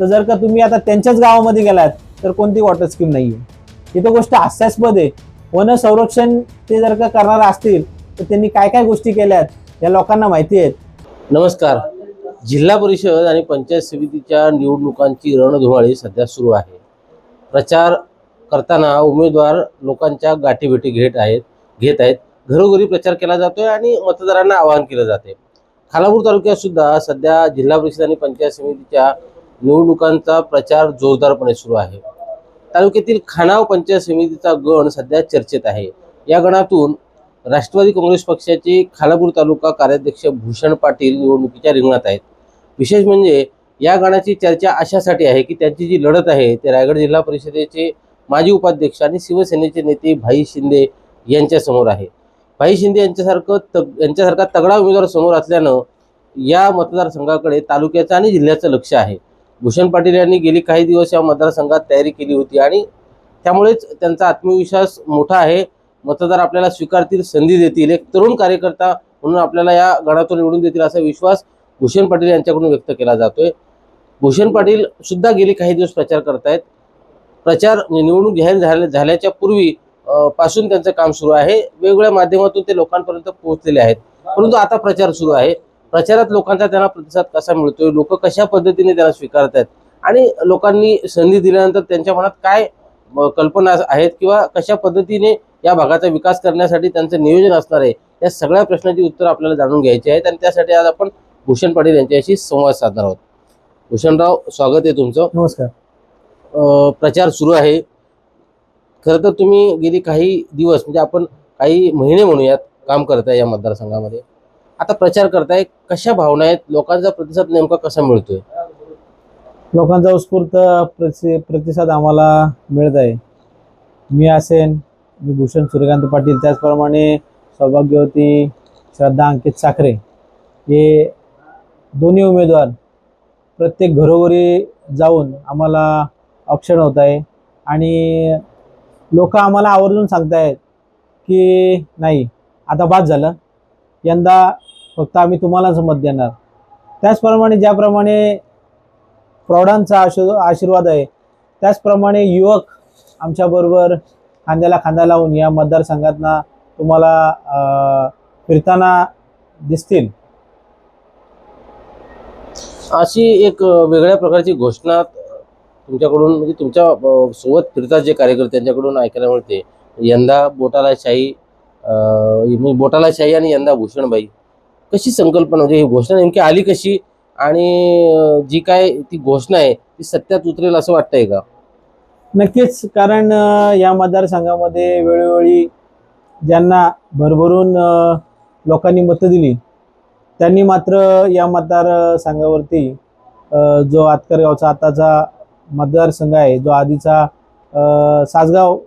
तर जर का तुम्ही आता त्यांच्याच गावामध्ये गेलात तर कोणती वॉटर स्कीम नाही आहे ही तर गोष्ट हास्यास्पद आहे. वन संरक्षण ते जर का करणार असतील तर त्यांनी काय काय गोष्टी केल्यात या लोकांना माहिती आहेत. नमस्कार. जिल्हा परिषद आणि पंचायत समितीच्या निवडणुकांची रणधुवाळी सध्या सुरू आहे. प्रचार करताना उमेदवार लोकांच्या गाठीभेटी घेत आहेत घेत आहेत. घरोघरी प्रचार केला जातोय आणि मतदारांना आवाहन केलं जाते खालापूर तालुक्यात सुद्धा सध्या जिल्हा परिषद आणि पंचायत समितीच्या निवडणुकांचा प्रचार जोरदारपणे सुरू आहे. तालुक्यातील खानाव पंचायत समितीचा गण सध्या चर्चेत आहे. या गणातून राष्ट्रवादी काँग्रेस पक्षाचे खालापूर तालुका कार्याध्यक्ष भूषण पाटील निवडणुकीच्या रिंगणात आहेत. विशेष म्हणजे या गणाची चर्चा अशासाठी आहे की त्यांची जी लढत आहे ते रायगड जिल्हा परिषदेचे माजी उपाध्यक्ष आणि शिवसेनेचे नेते भाई शिंदे यांच्यासमोर आहे. भाई शिंदे यांच्यासारखं तग यांच्यासारखा तगडा उमेदवार समोर असल्यानं या मतदारसंघाकडे तालुक्याचं आणि जिल्ह्याचं लक्ष आहे. भूषण पाटील यांनी गेली काही दिवस या मतदारसंघात तयारी केली होती आणि त्यामुळेच त्यांचा आत्मविश्वास मोठा आहे. मतदार आपल्याला स्वीकारतील संधी देतील. एक तरुण कार्यकर्ता म्हणून आपल्याला या गणातून निवडून देतील असा विश्वास भूषण पाटील यांच्याकडून व्यक्त केला जातोय. भूषण पाटील सुद्धा गेली काही दिवस प्रचार करतायत. प्रचार म्हणजे निवडणूक जाहीर झाल्या झाल्याच्या पूर्वी पासून त्यांचं काम सुरू आहे. वेगवेगळ्या माध्यमातून ते लोकांपर्यंत पोहोचलेले आहेत. परंतु आता प्रचार सुरू आहे. प्रचारात लोकांचा त्यांना प्रतिसाद कसा मिळतोय? लोक कशा पद्धतीने त्यांना स्वीकारत आहेत आणि लोकांनी संधी दिल्यानंतर त्यांच्या मनात काय कल्पना आहेत किंवा कशा पद्धतीने या भागाचा विकास करण्यासाठी त्यांचं नियोजन असणार आहे? या सगळ्या प्रश्नाची उत्तर आपल्याला जाणून घ्यायची आहेत आणि त्यासाठी आज आपण भूषण पाटील यांच्याशी संवाद साधणार आहोत. भूषणराव स्वागत आहे तुमचं. नमस्कार. अ, प्रचार सुरू आहे. खरं तर तुम्ही गेली काही दिवस म्हणजे आपण काही महिने म्हणूयात काम करताय या मतदारसंघामध्ये. आता प्रचार करताय कशा भावना आहेत? लोकांचा प्रतिसाद नेमका कसा मिळतोय? लोकांचा उत्स्फूर्त प्रति प्रतिसाद आम्हाला मिळत आहे. मी असेन मी भूषण सूर्यकांत पाटील. त्याचप्रमाणे सौभाग्यवती श्रद्धा अंकित साखरे हे दोन्ही उमेदवार प्रत्येक घरोघरी जाऊन आम्हाला ऑप्शन होत आहे. आणि लोक आम्हाला आवर्जून सांगतायत की नाही आता बाद झालं. यंदा फक्त आम्ही तुम्हालाच मत देणार. त्याचप्रमाणे ज्याप्रमाणे प्रौढांचा आशीर् आशीर्वाद आहे त्याचप्रमाणे युवक आमच्याबरोबर खांद्याला खांदा लावून या मतदारसंघातना तुम्हाला फिरताना दिसतील. अशी एक वेगळ्या प्रकारची घोषणा तुमच्याकडून म्हणजे तुमच्यासोबत फिरतात जे कार्यकर्ते त्यांच्याकडून ऐकायला मिळते. यंदा बोटाला शाही बोटाला शाही आणि यंदा भूषणबाई. कशी संकल्पना म्हणजे ही घोषणा नेमकी आली कशी? आणि जी काय ती घोषणा आहे ती सत्यात उतरेल असं वाटतंय का? नक्कीच कारण या मतदारसंघामध्ये वेळोवेळी ज्यांना भरभरून लोकांनी मतं दिली त्यांनी मात्र या मतदारसंघावरती जो आतकरगावचा आताचा मतदारसंघ आहे जो आधीचा सासगाव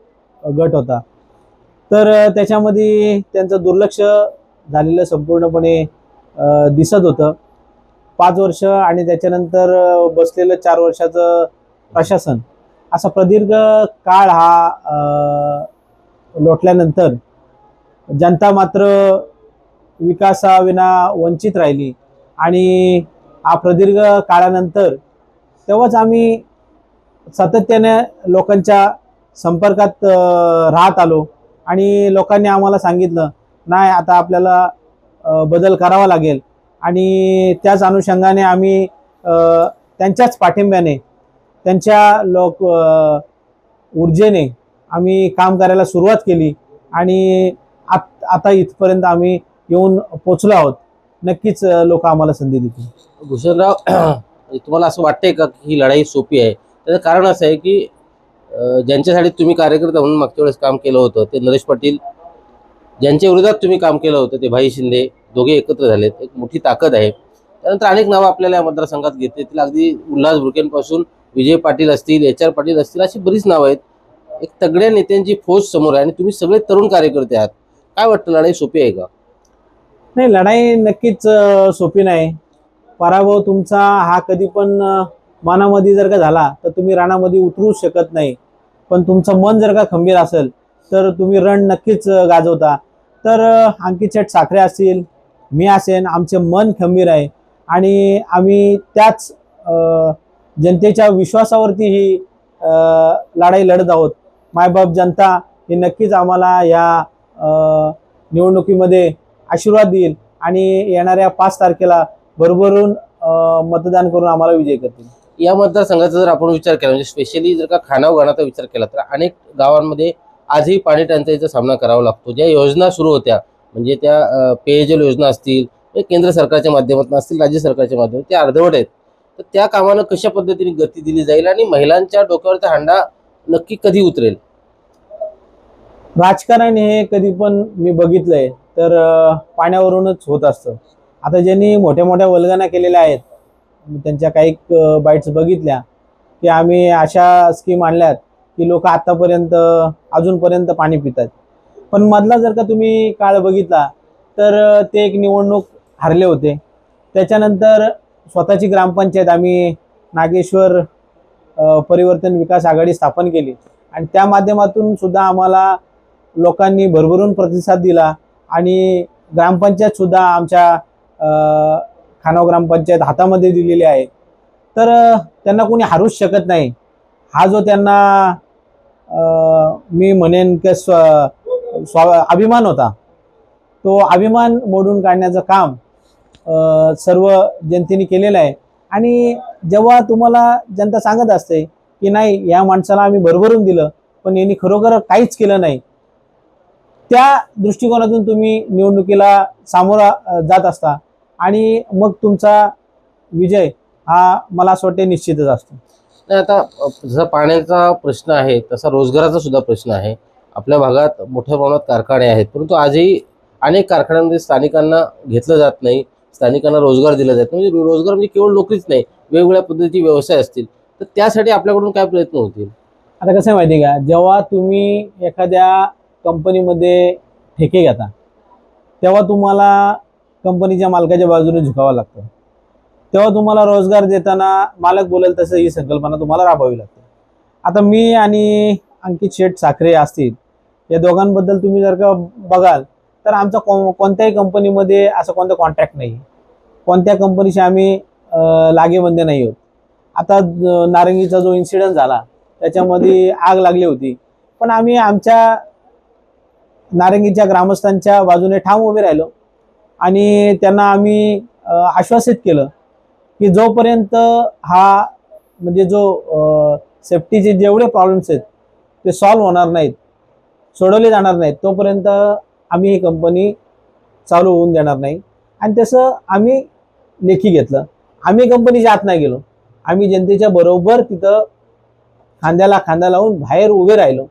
गट होता तर त्याच्यामध्ये त्यांचं दुर्लक्ष झालेलं संपूर्णपणे दिसत होतं. पाच वर्ष आणि त्याच्यानंतर बसलेलं चार वर्षाचं प्रशासन. असा प्रदीर्घ काळ हा लोटल्यानंतर जनता मात्र विकासाविना वंचित राहिली. आणि हा प्रदीर्घ काळानंतर तेव्हाच आम्ही सातत्याने लोकांच्या संपर्कात राहत आलो. आणि लोकांनी आम्हाला सांगितलं नाही आता आपल्याला बदल करावा लागेल. आणि त्याच अनुषंगाने आम्ही त्यांच्याच पाठिंब्याने त्यांच्या लोक ऊर्जेने आम्ही काम करायला सुरुवात केली. आणि आत आता इथपर्यंत आम्ही येऊन पोचलो आहोत. नक्कीच लोक आम्हाला संधी देतील. भूषणराव तुम्हाला असं वाटतंय का ही लढाई सोपी आहे? त्याचं कारण असं आहे की ज्यांच्यासाठी तुम्ही कार्यकर्ता म्हणून मागच्या वेळेस काम केलं होतं ते नरेश पाटील ज्यांच्या विरोधात तुम्ही काम केलं होतं ते भाई शिंदे दोघे एकत्र झालेत. एक मोठी ताकद आहे. त्यानंतर अनेक नावं आपल्याला या मतदारसंघात घेतली. येतील अगदी उल्हास भुरकेंपासून विजय पाटील असतील एच आर पाटील असतील अशी बरीच नावं आहेत. एक तगड्या नेत्यांची फौज समोर आहे आणि तुम्ही सगळे तरुण कार्यकर्ते आहात. काय वाटतं? लढाई सोपी आहे का? नाही लढाई नक्कीच सोपी नाही. पराभव तुमचा हा कधी पण मनामध्ये जर का झाला तर तुम्ही राणामध्ये उतरू शकत नाही. पण तुमचं मन जर का खंबीर असेल तर तुम्ही रण नक्कीच गाजवता. तर अ, अंकित शेठ साखरे असतील मी असेन आमचे मन खंबीर आहे. आणि आम्ही त्याच जनतेच्या विश्वासावरती ही लढाई लढत आहोत. मायबाप जनता ही नक्कीच आम्हाला या निवडणुकीमध्ये आशीर्वाद देईल आणि येणाऱ्या पाच तारखेला भरभरून मतदान करून आम्हाला विजय करतील. या मतदारसंघाचा जर आपण विचार केला म्हणजे स्पेशली जर का खानाव गाणाचा विचार केला तर अनेक गावांमध्ये आजही पाणी टंचाईचा सामना करावा लागतो. ज्या योजना सुरू होत्या म्हणजे त्या पेयजल योजना असतील केंद्र सरकारच्या माध्यमातून असतील राज्य सरकारच्या माध्यमातून त्या अर्धवट आहेत. तर त्या कामाला कशा पद्धतीने गती दिली जाईल आणि महिलांच्या डोक्यावरचा हांडा नक्की कधी उतरेल? राजकारण हे कधी पण मी बघितलंय तर पाण्यावरूनच होत असतं. आता ज्यांनी मोठ्या मोठ्या वल्गना केलेल्या आहेत त्यांच्या काही बाईट्स बघितल्या की आम्ही अशा स्कीम आणल्यात की लोक आतापर्यंत अजूनपर्यंत पाणी पितात पण मधला जर का तुम्ही काळ बघितला तर ते एक निवडणूक हरले होते. त्याच्यानंतर स्वतःची ग्रामपंचायत आम्ही नागेश्वर परिवर्तन विकास आघाडी स्थापन केली. आणि त्या माध्यमातून सुद्धा आम्हाला लोकांनी भरभरून प्रतिसाद दिला आणि ग्रामपंचायत सुद्धा आमच्या खानाव ग्रामपंचायत हातामध्ये दिलेली आहे. तर त्यांना कोणी हारूच शकत नाही. हा जो त्यांना मी म्हणेन की स्व स्वा अभिमान होता. तो अभिमान मोडून काढण्याचं काम सर्व जनतेने केलेलं आहे. आणि जेव्हा तुम्हाला जनता सांगत असते की नाही या माणसाला आम्ही भरभरून दिलं पण यांनी खरोखर काहीच केलं नाही त्या दृष्टिकोनातून तुम्ही निवडणुकीला सामोरा जात असता. आणि मग तुमचा विजय हा मला असं वाटते निश्चितच असतो. नाही आता जसा पाण्याचा प्रश्न आहे तसा रोजगाराचा सुद्धा प्रश्न आहे. आपल्या भागात मोठ्या प्रमाणात कारखाने आहेत परंतु आजही अनेक कारखान्यांमध्ये स्थानिकांना घेतलं जात नाही स्थानिकांना रोजगार दिला जात म्हणजे रोजगार म्हणजे केवळ नोकरीच नाही वेगवेगळ्या पद्धतीचे व्यवसाय असतील. तर त्यासाठी आपल्याकडून काय प्रयत्न होतील? आता कसं आहे माहिती आहे का? जेव्हा तुम्ही एखाद्या कंपनीमध्ये ठेके घेता तेव्हा तुम्हाला कंपनीच्या मालकाच्या बाजूने झुकावं लागतं. तेव्हा तुम्हाला रोजगार देताना मालक बोलेल तसं ही संकल्पना तुम्हाला राबवावी लागते. आता मी आणि अंकित शेठ साखरे असतील या दोघांबद्दल तुम्ही जर का बघाल तर आमचा को कोणत्याही कंपनीमध्ये असं कोणतं कॉन्ट्रॅक्ट नाही. कोणत्या कंपनीशी आम्ही अं, लागेबंदे नाही होत. आता नारंगीचा जो इन्सिडंट झाला त्याच्यामध्ये आग लागली होती. पण आम्ही आमच्या नारंगीच्या ग्रामस्थांच्या बाजूने ठाम उभे राहिलो आणि त्यांना आम्ही आश्वासित केलं की जोपर्यंत हा म्हणजे जो सेफ्टीचे जेवढे प्रॉब्लेम्स आहेत ते सॉल्व्ह होणार नाहीत सोडवले जाणार नाहीत तोपर्यंत आम्ही ही कंपनी चालू होऊन देणार नाही. आणि तसं आम्ही लेखी घेतलं. आम्ही कंपनीच्या आत नाही गेलो. आम्ही जनतेच्या बरोबर तिथं खांद्याला खांदा लावून बाहेर उभे राहिलो.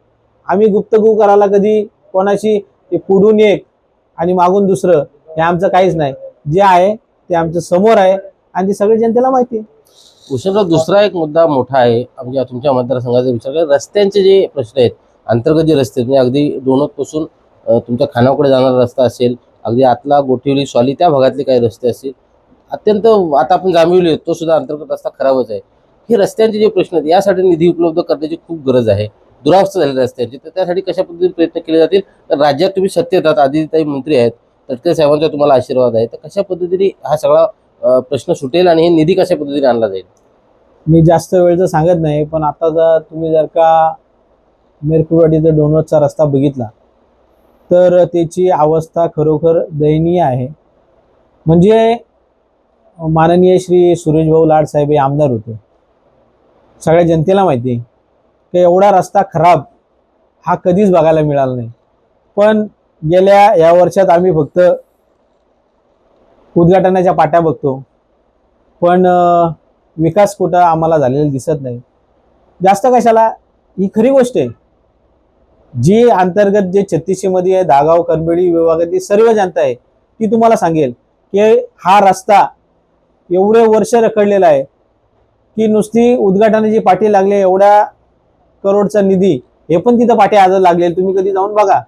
आम्ही गुप्तगू करायला कधी कोणाशी ते पुढून एक आणि मागून दुसरं हे आमचं काहीच नाही. जे आहे ते आमचं समोर आहे. आणि ते सगळ्या जनतेला माहिती आहे. भूषणराव दुसरा एक मुद्दा मोठा आहे म्हणजे तुमच्या मतदारसंघाचा विचार केला रस्त्यांचे जे प्रश्न आहेत अंतर्गत जे रस्ते आहेत, म्हणजे अगदी दोनतपासून तुमच्या खानाकडे जाणारा रस्ता असेल अगदी आतला गोठिवली स्वाली त्या भागातले काही रस्ते असतील अत्यंत आता आपण जामिवली तो सुद्धा अंतर्गत रस्ता खराबच आहे. हे रस्त्यांचे जे प्रश्न आहेत यासाठी निधी उपलब्ध करण्याची खूप गरज आहे. दुरावस्था झाली रस्त्यांची तर त्यासाठी कशा पद्धतीने प्रयत्न केले जातील? तर राज्यात तुम्ही सत्तेत आहात काही मंत्री आहेत तटकरे साहेबांचा तुम्हाला आशीर्वाद आहे तर कशा पद्धतीने हा सगळा प्रश्न सुटेल आणि हे निधी कशा पद्धतीने आणला जाईल? मी जास्त वेळ तर सांगत नाही पण आता जर तुम्ही जर का मिरकुरवाडी ते रस्ता बघितला तर त्याची अवस्था खरोखर दयनीय आहे. म्हणजे माननीय श्री सुरेश भाऊ लाड साहेब हे आमदार होते. सगळ्या जनतेला माहिती आहे की एवढा रस्ता खराब हा कधीच बघायला मिळाला नाही. पण गेल्या या वर्षात आम्ही फक्त उद्घाटनाच्या पाट्या बघतो. पण विकास कुठं आम्हाला झालेला दिसत नाही. जास्त कशाला? ही खरी गोष्ट आहे. जी अंतर्गत जे छत्तीसशेमध्ये आहे दागाव करबेळी विभागातली सर्व जनता आहे ती तुम्हाला सांगेल की हा रस्ता एवढे वर्ष रखडलेला आहे की नुसती उद्घाटनाची पाठी लागली एवढ्या करोडचा निधी हे पण तिथं पाठी आज लागले तुम्ही कधी जाऊन बघा.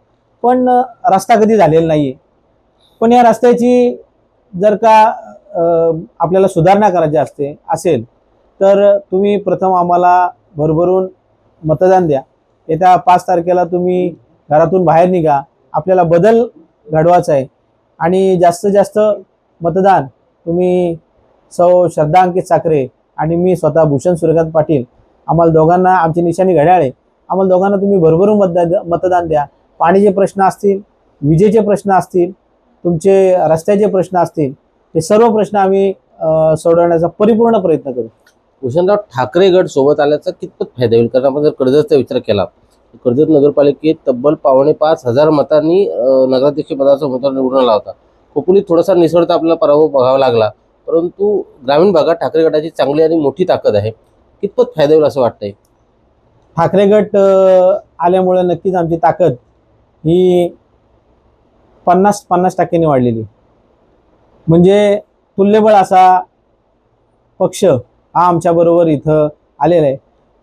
पण रस्ता कधी झालेला नाही पण या रस्त्याची जर का आपल्याला सुधारणा करायची असते असेल तर तुम्ही प्रथम आम्हाला भरभरून मतदान द्या. येत्या पाच तारखेला तुम्ही घरातून बाहेर निघा. आपल्याला बदल घडवायचा आहे. आणि जास्तीत जास्त मतदान तुम्ही सौ श्रद्धा अंकित साखरे आणि मी स्वतः भूषण सूर्यकांत पाटील आम्हाला दोघांना आमची निशाणी घड्याळ आहे आम्हाला दोघांना तुम्ही भरभरून मतदान मतदान द्या. पाण्याचे प्रश्न असतील विजेचे प्रश्न असतील तुमचे रस्त्याचे प्रश्न असतील हे सर्व प्रश्न आम्ही सोडवण्याचा परिपूर्ण प्रयत्न करू. भूषणराव ठाकरे गट सोबत आल्याचा कितपत फायदा होईल? कारण आपण जर कर्जतचा विचार केला कर्जत नगरपालिकेत तब्बल पावणे पाच हजार मतांनी नगराध्यक्ष पदाचा उमेदवार निवडून आला होता. खोपोलीत थोडासा निसरता आपल्याला पराभव बघावा लागला. परंतु ग्रामीण भागात ठाकरे गटाची चांगली आणि मोठी ताकद आहे. कितपत फायदा होईल असं वाटतंय? ठाकरे गट आल्यामुळे नक्कीच आमची ताकद ही पन्नास पन्नास टक्क्यांनी वाढलेली. म्हणजे तुल्यबळ असा पक्ष हा आमच्याबरोबर इथं आलेला आहे.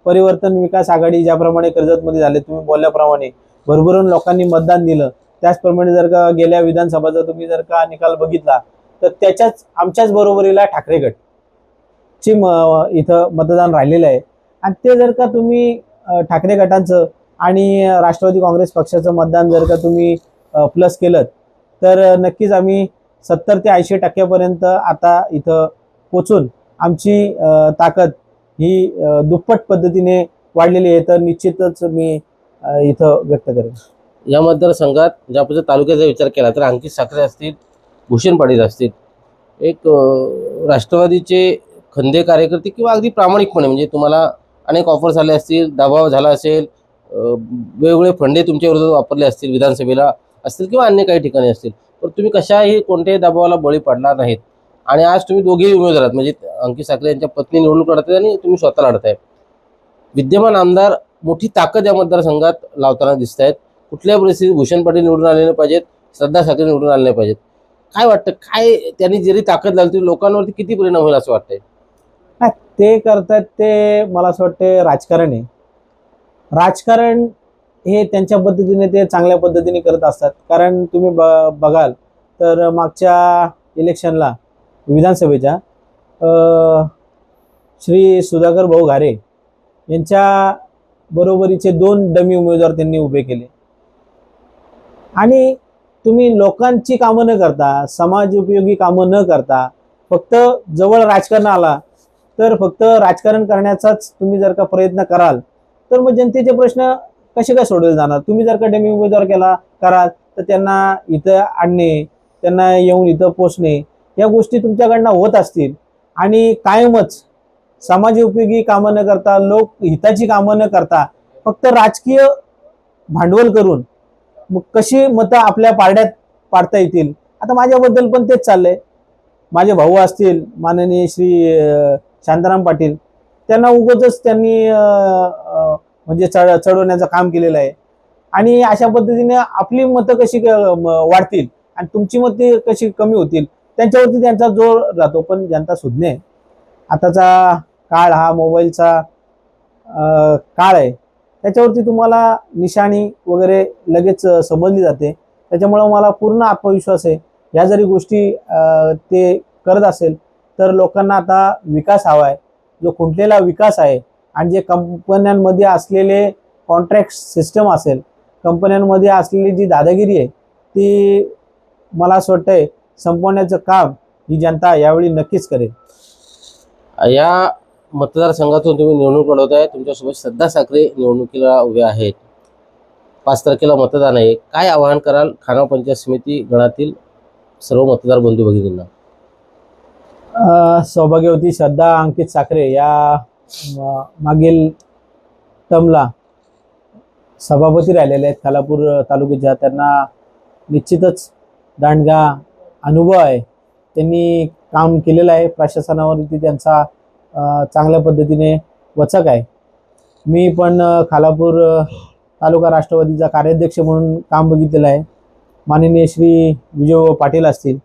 परिवर्तन विकास आघाडी ज्याप्रमाणे कर्जतमध्ये झाले तुम्ही बोलल्याप्रमाणे भरभरून लोकांनी मतदान दिलं. त्याचप्रमाणे जर का गेल्या विधानसभाचा तुम्ही जर का निकाल बघितला तर त्याच्याच आमच्याच बरोबरीला ठाकरे गट. ची म इथं मतदान राहिलेलं आहे. आणि ते जर का तुम्ही ठाकरे गटांचं आणि राष्ट्रवादी काँग्रेस पक्षाचं मतदान जर का तुम्ही प्लस केलं. तर नक्कीच आम्ही सत्तर ते ऐंशी टक्क्यापर्यंत आता इथं पोचून आमची ताकद ही दुप्पट पद्धतीने वाढलेली आहे. तर निश्चितच मी इथं व्यक्त करेन. या मतदारसंघात म्हणजे ज्यापासून तालुक्याचा विचार केला तर अंकित साखरे असतील भूषण पाटील असतील एक राष्ट्रवादीचे खंदे कार्यकर्ते किंवा अगदी प्रामाणिकपणे म्हणजे तुम्हाला अनेक ऑफर्स आले असतील दबाव झाला असेल वेगवेगळे फंडे तुमच्या विरोधात वापरले असतील विधानसभेला असतील किंवा अन्य काही ठिकाणी असतील तर तुम्ही कशाही कोणत्याही दबावाला बळी पडणार नाहीत. आणि आज तुम्ही दोघेही उमेदवार आहात म्हणजे अंकित साखरे यांच्या पत्नी निवडणूक लढत आणि तुम्ही स्वतः लढताय विद्यमान आमदार मोठी ताकद या मतदारसंघात लावताना दिसत आहेत कुठल्याही परिस्थितीत भूषण पाटील निवडून आले नाही पाहिजेत श्रद्धा साखरे निवडून आले नाही पाहिजेत. काय वाटतं काय त्यांनी जरी ताकद लावली तरी लोकांवरती किती परिणाम होईल असं वाटतंय? ते करतात ते मला असं वाटतं राजकारण आहे. राजकारण हे त्यांच्या पद्धतीने ते चांगल्या पद्धतीने करत असतात. कारण तुम्ही ब बघाल तर मागच्या इलेक्शनला विधानसभेच्या अ, श्री सुधाकर भाऊ घारे यांच्या बरोबरीचे दोन डमी उमेदवार त्यांनी उभे केले. आणि तुम्ही लोकांची कामं न करता समाज उपयोगी कामं न करता फक्त जवळ राजकारण आला तर फक्त राजकारण करण्याचाच तुम्ही जर का प्रयत्न कराल तर मग जनतेचे प्रश्न कसे काय सोडवले जाणार? तुम्ही जर का डेमी उमेदवार केला कराल तर त्यांना इथं आणणे त्यांना येऊन इथं पोचणे या गोष्टी तुमच्याकडनं होत असतील. आणि कायमच समाज उपयोगी कामं न करता लोक हिताची कामं न करता फक्त राजकीय भांडवल करून मग कशी मतं आपल्या पारड्यात पाडता येतील? आता माझ्याबद्दल पण तेच चाललंय. माझे भाऊ असतील माननीय श्री शांताराम पाटील त्यांना उगतच त्यांनी म्हणजे चढ चढवण्याचं काम केलेलं आहे. आणि अशा पद्धतीने आपली मतं कशी क- वाढतील आणि तुमची मते कशी कमी होतील त्यांच्यावरती त्यांचा जोर राहतो पण जनता सुज्ञ आताचा काळ हा मोबाईलचा काळ आहे. त्याच्यावरती तुम्हाला निशाणी वगैरे लगेच समजली जाते. त्याच्यामुळं मला पूर्ण आत्मविश्वास आहे. या जरी गोष्टी ते करत असेल तर लोकांना आता विकास हवा आहे. जो खुंटलेला विकास आहे आणि जे कंपन्यांमध्ये असलेले कॉन्ट्रॅक्ट सिस्टम असेल कंपन्यांमध्ये असलेली जी दादागिरी आहे ती मला असं वाटतंय संपवण्याचं काम ही जनता यावेळी नक्कीच करेल. या मतदारसंघातून तुम्ही निवडणूक लढवताय तुमच्यासोबत श्रद्धा साखरे निवडणुकीला उभ्या आहेत. पाच तारखेला मतदान आहे. काय आवाहन कराल खानाव पंचायत समिती गणातील सर्व मतदार बंधू भगिनींना? सौभाग्यवती श्रद्धा अंकित साखरे या मागील टर्मला सभापती राहिलेले आहेत खालापूर तालुक्याच्या त्यांना निश्चितच दांडगा अनुभव आहे. त्यांनी काम केलेलं आहे प्रशासनावरती त्यांचा चांगल्या पद्धतीने वचक आहे. मी पण खालापूर तालुका राष्ट्रवादीचा कार्याध्यक्ष म्हणून काम बघितलेलं आहे. माननीय श्री विजय पाटील असतील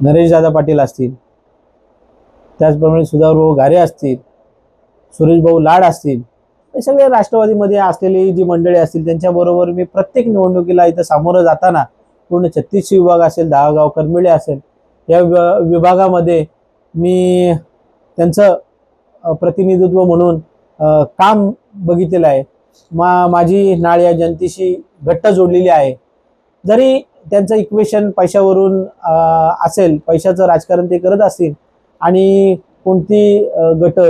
नरेशदादा पाटील असतील त्याचप्रमाणे सुधाभाऊ घारे असतील सुरेशभाऊ लाड असतील हे सगळे राष्ट्रवादीमध्ये असलेली जी मंडळी असतील त्यांच्याबरोबर मी प्रत्येक निवडणुकीला इथं सामोरं जाताना पूर्ण छत्तीसशे विभाग असेल दहागाव करमिळे असेल या विभागामध्ये मी त्यांचं प्रतिनिधित्व म्हणून काम बघितलेलं आहे. मा माझी नाळ या जनतेशी घट्ट जोडलेली आहे. जरी त्यांचं इक्वेशन पैशावरून असेल पैशाचं राजकारण ते करत असतील आणि कोणती गट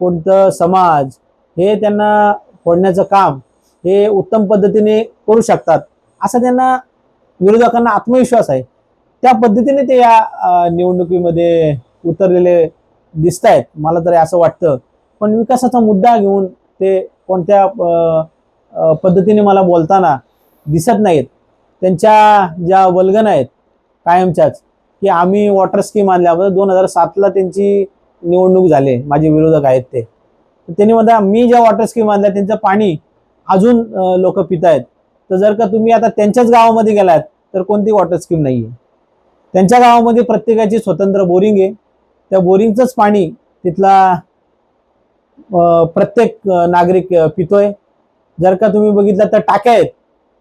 कोणतं समाज हे त्यांना फोडण्याचं काम हे उत्तम पद्धतीने करू शकतात. असा त्यांना विरोधकांना आत्मविश्वास आहे. त्या पद्धतीने ते या निवडणुकीमध्ये उतरलेले दिसत आहेत मला तरी असं वाटतं. पण विकासाचा मुद्दा घेऊन ते कोणत्या पद्धतीने मला बोलताना दिसत नाहीत. त्यांच्या ज्या वल्गन आहेत कायमच्याच की आम्ही वॉटर स्कीम आणल्याबद्दल दोन हजार सातला त्यांची निवडणूक झाली माझे विरोधक आहेत ते. त्यांनी म्हणता मी ज्या वॉटर स्कीम आणल्या त्यांचं पाणी अजून लोक पित आहेत. तर जर का तुम्ही आता त्यांच्याच गावामध्ये गेलात तर कोणती वॉटर स्कीम नाही आहे त्यांच्या गावामध्ये प्रत्येकाची स्वतंत्र बोरिंग आहे. त्या बोरिंगचंच पाणी तिथला प्रत्येक नागरिक पितोय. जर का तुम्ही बघितलं तर टाक्या आहेत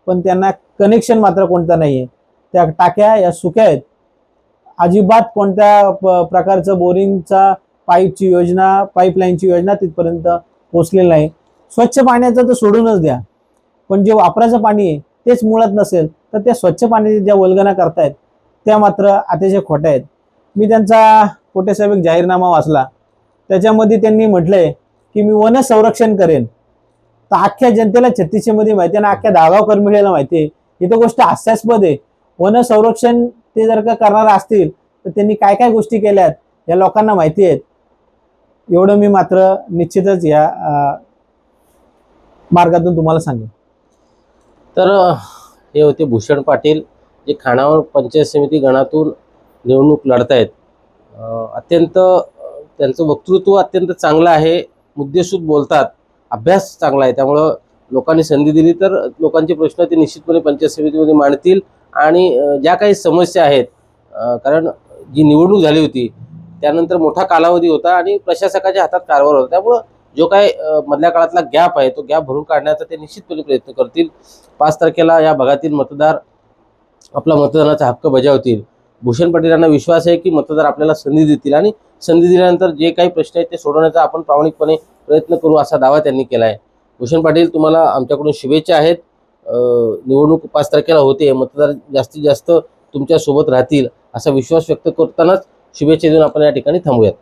पण त्यांना कनेक्शन मात्र कोणतं नाही आहे त्या टाक्या या सुक्या आहेत. अजिबात कोणत्या प- प्रकारचं बोरिंगचा पाईपची योजना पाईपलाईनची योजना तिथपर्यंत पोचलेली नाही. स्वच्छ पाण्याचं तर सोडूनच द्या. पण जे वापराचं पाणी आहे तेच मुळात नसेल तर त्या स्वच्छ पाण्याच्या ज्या वल्गना करतायत त्या मात्र अतिशय खोट्या आहेत. मी त्यांचा कोटेसाहेब एक जाहीरनामा वाचला. त्याच्यामध्ये त्यांनी म्हटलंय की मी वन संरक्षण करेन. तर अख्ख्या जनतेला छत्तीसशेमध्ये माहिती आहे आणि अख्ख्या धागाव कर्मिळेला माहिती आहे. ही तर गोष्ट हास्यास्पद आहे. वन संरक्षण ते जर का करणार असतील तर त्यांनी काय काय गोष्टी केल्यात या लोकांना माहिती आहेत. एवढं मी मात्र निश्चितच या मार्गातून तुम्हाला सांगेन. तर हे होते भूषण पाटील जे खानावर पंचायत समिती गणातून निवडणूक लढतायत. अत्यंत त्यांचं वक्तृत्व अत्यंत चांगलं आहे. मुद्देसूद बोलतात अभ्यास चांगला आहे. त्यामुळं लोकांनी संधी दिली तर लोकांचे प्रश्न ते निश्चितपणे पंचायत समितीमध्ये मांडतील. आणि ज्या काही समस्या आहेत कारण जी निवडणूक झाली होती त्यानंतर मोठा कालावधी होता आणि प्रशासकाच्या हातात कारभार होता. त्यामुळं जो काय मधल्या काळातला गॅप आहे तो गॅप भरून काढण्याचा ते निश्चितपणे प्रयत्न करतील. पाच तारखेला या भागातील मतदार आपला मतदानाचा हक्क बजावतील. भूषण पाटील यांना विश्वास आहे की मतदार आपल्याला संधी देतील आणि संधी दिल्यानंतर जे काही प्रश्न आहेत ते सोडवण्याचा आपण प्रामाणिकपणे प्रयत्न करू असा दावा त्यांनी केला आहे भूषण पाटील तुम्हाला आमच्याकडून शुभेच्छा आहेत. निवडणूक पाच तारखेला होते मतदार जास्तीत जास्त तुमच्यासोबत राहतील असा विश्वास व्यक्त करतानाच शुभेच्छा देऊन आपण या ठिकाणी थांबूयात.